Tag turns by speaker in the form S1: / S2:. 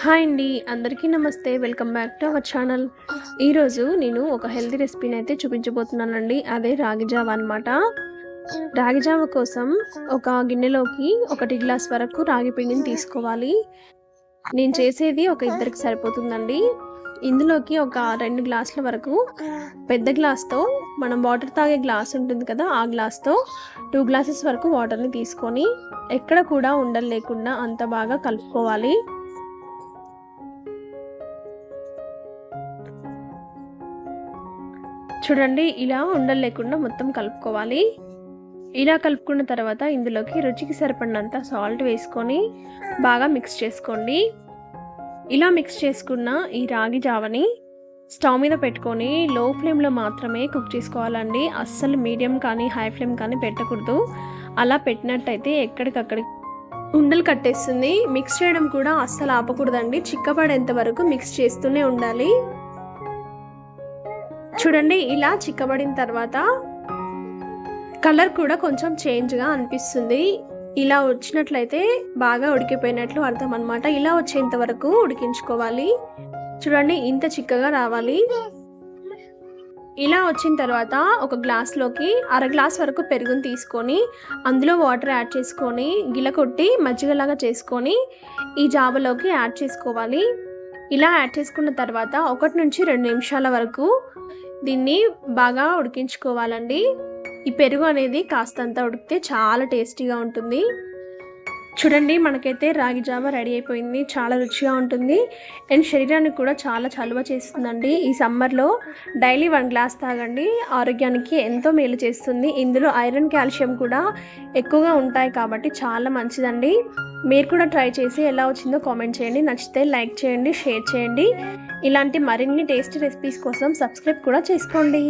S1: Hi అండి అందరికీ నమస్తే. Welcome back to our channel. ఈరోజు నేను ఒక హెల్తీ రెసిపీని అయితే చూపించబోతున్నానండి. అదే రాగి జావ అనమాట రాగి జావ కోసం ఒక గిన్నెలోకి ఒకటి గ్లాస్ వరకు రాగి పిండిని తీసుకోవాలి. నేను చేసేది ఒక ఇద్దరికి సరిపోతుందండి. ఇందులోకి ఒక రెండు గ్లాసుల వరకు పెద్ద గ్లాస్తో మనం వాటర్ తాగే గ్లాస్ ఉంటుంది కదా ఆ గ్లాస్తో టూ గ్లాసెస్ వరకు వాటర్ని తీసుకొని ఎక్కడ కూడా ఉండలేకుండా అంత బాగా కలుపుకోవాలి. చూడండి ఇలా ఉండలు లేకుండా మొత్తం కలుపుకోవాలి. ఇలా కలుపుకున్న తర్వాత ఇందులోకి రుచికి సరిపడినంత సాల్ట్ వేసుకొని బాగా మిక్స్ చేసుకోండి. ఇలా మిక్స్ చేసుకున్న ఈ రాగి జావని స్టవ్ మీద పెట్టుకొని లో ఫ్లేమ్లో మాత్రమే కుక్ చేసుకోవాలండి. అస్సలు మీడియం కానీ హై ఫ్లేమ్ కానీ పెట్టకూడదు. అలా పెట్టినట్టయితే ఎక్కడికక్కడి ఉండలు కట్టేస్తుంది. మిక్స్ చేయడం కూడా అస్సలు ఆపకూడదండి. చిక్కపడేంత వరకు మిక్స్ చేస్తూనే ఉండాలి. చూడండి ఇలా చిక్కబడిన తర్వాత కలర్ కూడా కొంచెం చేంజ్గా అనిపిస్తుంది. ఇలా వచ్చినట్లయితే బాగా ఉడికిపోయినట్లు అర్థం అనమాట ఇలా వచ్చేంత వరకు ఉడికించుకోవాలి. చూడండి ఇంత చిక్కగా రావాలి. ఇలా వచ్చిన తర్వాత ఒక గ్లాస్లోకి అర గ్లాస్ వరకు పెరుగుని తీసుకొని అందులో వాటర్ యాడ్ చేసుకొని గిల కొట్టి మజ్జిగలాగా చేసుకొని ఈ జాబలోకి యాడ్ చేసుకోవాలి. ఇలా యాడ్ చేసుకున్న తర్వాత ఒకటి నుంచి రెండు నిమిషాల వరకు దీన్ని బాగా ఉడికించుకోవాలండి. ఈ పెరుగు అనేది కాస్తంత ఉడికితే చాలా టేస్టీగా ఉంటుంది. చూడండి మనకైతే రాగి జావ రెడీ అయిపోయింది. చాలా రుచిగా ఉంటుంది. అండ్ శరీరానికి కూడా చాలా చలువ చేస్తుందండి. ఈ సమ్మర్లో డైలీ వన్ గ్లాస్ తాగండి. ఆరోగ్యానికి ఎంతో మేలు చేస్తుంది. ఇందులో ఐరన్ కాల్షియం కూడా ఎక్కువగా ఉంటాయి కాబట్టి చాలా మంచిదండి. మీరు కూడా ట్రై చేసి ఎలా వచ్చిందో కామెంట్ చేయండి. నచ్చితే లైక్ చేయండి షేర్ చేయండి. ఇలాంటి మరిన్ని టేస్టీ రెసిపీస్ కోసం సబ్స్క్రైబ్ కూడా చేసుకోండి.